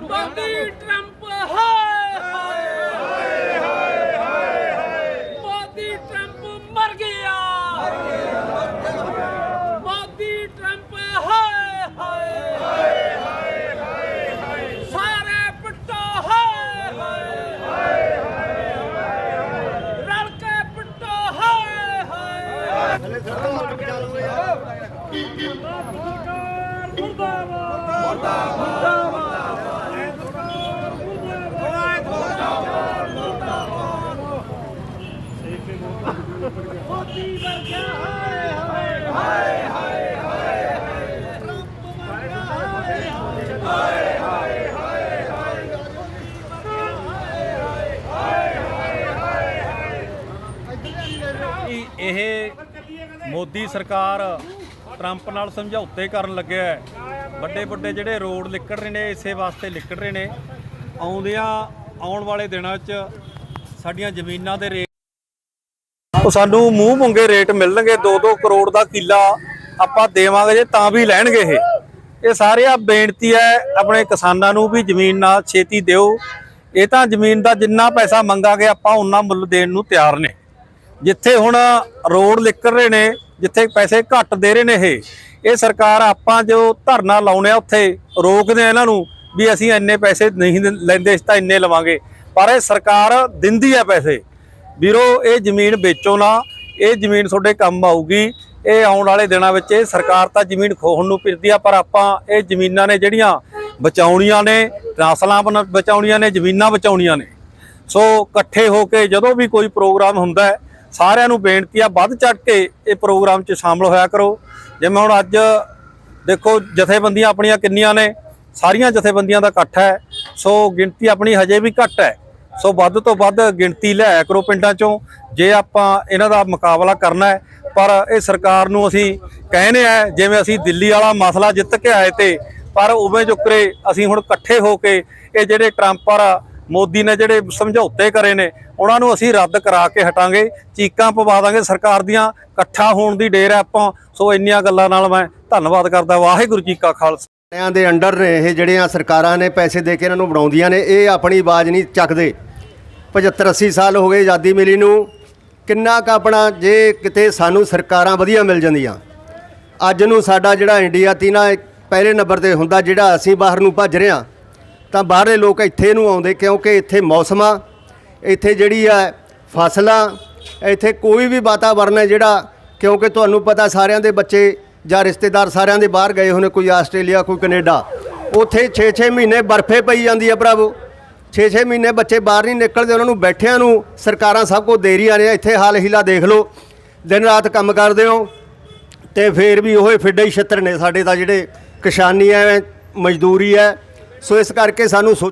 Modi Trump ਹਾਏ ਹਾਏ Modi Trump ਮਰ ਗਿਆ ਮੋਦੀ ਟਰੰਪ ਹਾਏ ਹਾਏ ਸਾਰੇ ਪਿੱਟੋ ਹਾਏ ਹਾਏ ਰਲ ਕੇ ਹਾਏ ਹਾਏ ਮੋਦੀ ਵਰਗਾ ਹਾਏ ਹਾਏ ਹਾਏ ਹਾਏ ਟਰੰਪ ਵਰਗਾ ਹਾਏ ਹਾਏ ਇਹ ਮੋਦੀ ਸਰਕਾਰ ਟਰੰਪ ਨਾਲ ਸਮਝੌਤੇ ਕਰਨ ਲੱਗਿਆ ਹੈ। ਵੱਡੇ ਵੱਡੇ ਜਿਹੜੇ ਰੋਡ ਲਿਕੜ ਰਹੇ ਨੇ, ਇਸੇ ਵਾਸਤੇ ਲਿਕੜ ਰਹੇ ਨੇ। ਆਉਂਦਿਆਂ ਆਉਣ ਵਾਲੇ ਦਿਨਾਂ 'ਚ ਸਾਡੀਆਂ ਜ਼ਮੀਨਾਂ ਦੇ ਰੇਟ ਉਹ ਸਾਨੂੰ ਮੂੰਹ ਮੰਗੇ ਰੇਟ ਮਿਲਣਗੇ 2-2 ਕਰੋੜ ਦਾ ਕਿੱਲਾ ਆਪਾਂ ਦੇਵਾਂਗੇ ਜੇ ਤਾਂ ਵੀ ਲੈਣਗੇ ਇਹ। ਇਹ ਸਾਰੇ ਆ ਬੇਨਤੀ ਹੈ ਆਪਣੇ ਕਿਸਾਨਾਂ ਨੂੰ ਵੀ ਜ਼ਮੀਨ ਨਾਲ ਛੇਤੀ ਦਿਓ। ਇਹ ਤਾਂ ਜ਼ਮੀਨ ਦਾ ਜਿੰਨਾ ਪੈਸਾ ਮੰਗਾਂਗੇ ਆਪਾਂ ਉਨਾ ਮੁੱਲ ਦੇਣ ਨੂੰ ਤਿਆਰ ਨੇ। ਜਿੱਥੇ ਹੁਣ ਰੋਡ ਨਿਕਲ ਰਹੇ ਨੇ ਜਿੱਥੇ ਪੈਸੇ ਘੱਟ ਦੇ ਰਹੇ ਨੇ ਇਹ। ਇਹ ਸਰਕਾਰ ਆਪਾਂ ਜੋ ਧਰਨਾ ਲਾਉਣੇ ਆ, ਉੱਥੇ ਰੋਕਦੇ ਆ ਇਹਨਾਂ ਨੂੰ ਵੀ ਅਸੀਂ ਇੰਨੇ ਪੈਸੇ ਨਹੀਂ ਲੈਂਦੇ ਤਾਂ ਇੰਨੇ ਲਵਾਂਗੇ। ਪਰ ਇਹ ਸਰਕਾਰ ਦਿੰਦੀ ਆ ਪੈਸੇ। ਵੀਰੋ, ਇਹ ਜ਼ਮੀਨ ਵੇਚੋ ਨਾ, ਇਹ ਜ਼ਮੀਨ ਤੁਹਾਡੇ ਕੰਮ ਆਊਗੀ। ਇਹ ਆਉਣ ਵਾਲੇ ਦਿਨਾਂ ਵਿੱਚ ਇਹ ਸਰਕਾਰ ਤਾਂ ਜ਼ਮੀਨ ਖੋਹਣ ਨੂੰ ਫਿਰਦੀ ਆ, ਪਰ ਆਪਾਂ ਇਹ ਜ਼ਮੀਨਾਂ ਨੇ ਜਿਹੜੀਆਂ ਬਚਾਉਣੀਆਂ ਨੇ ਨਸਲਾਂ ਬਨ- ਬਚਾਉਣੀਆਂ ਨੇ, ਜ਼ਮੀਨਾਂ ਬਚਾਉਣੀਆਂ ਨੇ। ਸੋ ਇਕੱਠੇ ਹੋ ਕੇ ਜਦੋਂ ਵੀ ਕੋਈ ਪ੍ਰੋਗਰਾਮ ਹੁੰਦਾ ਹੈ ਸਾਰਿਆਂ ਨੂੰ ਬੇਨਤੀ ਆ ਵੱਧ ਚੜ ਕੇ ਇਹ ਪ੍ਰੋਗਰਾਮ 'ਚ ਸ਼ਾਮਲ ਹੋਇਆ ਕਰੋ। ਜਿਵੇਂ ਹੁਣ ਅੱਜ ਦੇਖੋ ਜਥੇਬੰਦੀਆਂ ਆਪਣੀਆਂ ਕਿੰਨੀਆਂ ਨੇ, ਸਾਰੀਆਂ ਜਥੇਬੰਦੀਆਂ ਦਾ ਇਕੱਠ ਹੈ। ਸੋ ਗਿਣਤੀ ਆਪਣੀ ਹਜੇ ਵੀ ਘੱਟ ਹੈ। ਸੋ ਵੱਧ ਤੋਂ ਵੱਧ ਗਿਣਤੀ ਲਿਆਇਆ ਕਰੋ ਪਿੰਡਾਂ 'ਚੋਂ, ਜੇ ਆਪਾਂ ਇਹਨਾਂ ਦਾ ਮੁਕਾਬਲਾ ਕਰਨਾ ਹੈ। ਪਰ ਇਹ ਸਰਕਾਰ ਨੂੰ ਅਸੀਂ ਕਹਿੰਦੇ ਆ, ਜਿਵੇਂ ਅਸੀਂ ਦਿੱਲੀ ਵਾਲਾ ਮਸਲਾ ਜਿੱਤ ਕੇ ਆਏ ਤੇ, ਪਰ ਉਵੇਂ ਜੁਕਰੇ ਅਸੀਂ ਹੁਣ ਇਕੱਠੇ ਹੋ ਕੇ ਇਹ ਜਿਹੜੇ ਟਰੰਪਰ ਮੋਦੀ ਨੇ ਜਿਹੜੇ ਸਮਝੌਤੇ ਕਰੇ ਨੇ, ਉਹਨਾਂ ਨੂੰ ਅਸੀਂ ਰੱਦ ਕਰਾ ਕੇ ਹਟਾਂਗੇ, ਚੀਕਾਂ ਪਵਾ ਦਾਂਗੇ, ਸਰਕਾਰ ਦੀਆਂ ਇਕੱਠਾ ਹੋਣ ਦੀ ਡੇਰ ਹੈ ਆਪਾਂ, ਸੋ ਇੰਨੀਆਂ ਗੱਲਾਂ ਨਾਲ ਮੈਂ ਧੰਨਵਾਦ ਕਰਦਾ, ਵਾਹਿਗੁਰੂ ਜੀ ਕਾ ਖਾਲਸਾ। ਨਿਆਂ ਦੇ ਅੰਡਰ ਨੇ ਇਹ ਜਿਹੜੀਆਂ ਸਰਕਾਰਾਂ ਨੇ ਪੈਸੇ ਦੇ ਕੇ ਇਹਨਾਂ ਨੂੰ ਬਣਾਉਂਦੀਆਂ ਨੇ, ਇਹ ਆਪਣੀ ਆਵਾਜ਼ ਨਹੀਂ ਚੱਕਦੇ। 75 80 ਸਾਲ ਹੋ ਗਏ ਆਜ਼ਾਦੀ ਮਿਲੀ ਨੂੰ, ਕਿੰਨਾ ਕੁ ਆਪਣਾ ਜੇ ਕਿਤੇ ਸਾਨੂੰ ਸਰਕਾਰਾਂ ਵਧੀਆ ਮਿਲ ਜਾਂਦੀਆਂ। ਅੱਜ ਨੂੰ ਸਾਡਾ ਜਿਹੜਾ ਇੰਡੀਆ ਤੀ ਨਾ ਪਹਿਲੇ ਨੰਬਰ ਤੇ ਹੁੰਦਾ, ਜਿਹੜਾ ਅਸੀਂ ਬਾਹਰ ਨੂੰ ਭੱਜ ਰਹੇ ਹਾਂ ਤਾਂ ਬਾਹਰਲੇ ਲੋਕ ਇੱਥੇ ਨੂੰ ਆਉਂਦੇ ਕਿਉਂਕਿ ਇੱਥੇ ਮੌਸਮ ਆ, ਇੱਥੇ ਜਿਹੜੀ ਆ ਫਸਲਾਂ ਇੱਥੇ ਕੋਈ ਵੀ ਵਾਤਾਵਰਨ ਹੈ ਜਿਹੜਾ ਕਿਉਂਕਿ ਤੁਹਾਨੂੰ ਪਤਾ ਸਾਰਿਆਂ ਦੇ ਬੱਚੇ ਜਾਂ ਰਿਸ਼ਤੇਦਾਰ ਸਾਰਿਆਂ ਦੇ ਬਾਹਰ ਗਏ ਹੋਣੇ, ਕੋਈ ਆਸਟ੍ਰੇਲੀਆ, ਕੋਈ ਕੈਨੇਡਾ। ਉੱਥੇ 6-6 ਮਹੀਨੇ ਬਰਫੇ ਪਈ ਜਾਂਦੀ ਹੈ ਭਰਾਵੋ। 6-6 ਮਹੀਨੇ ਬੱਚੇ ਬਾਹਰ ਨਹੀਂ ਨਿਕਲਦੇ, ਉਹਨਾਂ ਨੂੰ ਬੈਠਿਆਂ ਨੂੰ ਸਰਕਾਰਾਂ ਸਭ ਕੁਝ ਦੇ ਰਹੀਆਂ ਨੇ। ਇੱਥੇ ਹਾਲ ਹੀਲਾ ਦੇਖ ਲਓ, ਦਿਨ ਰਾਤ ਕੰਮ ਕਰਦੇ ਹੋ ਤੇ ਫੇਰ ਵੀ ਉਹ ਫਿੱਡੇ ਹੀ ਛਿੱਤਰ ਨੇ ਸਾਡੇ ਤਾਂ ਜਿਹੜੇ ਕਿਸਾਨੀ ਹੈ ਮਜ਼ਦੂਰੀ ਹੈ ਸੋ ਇਸ ਕਰਕੇ ਸਾਨੂੰ ਸੋਚ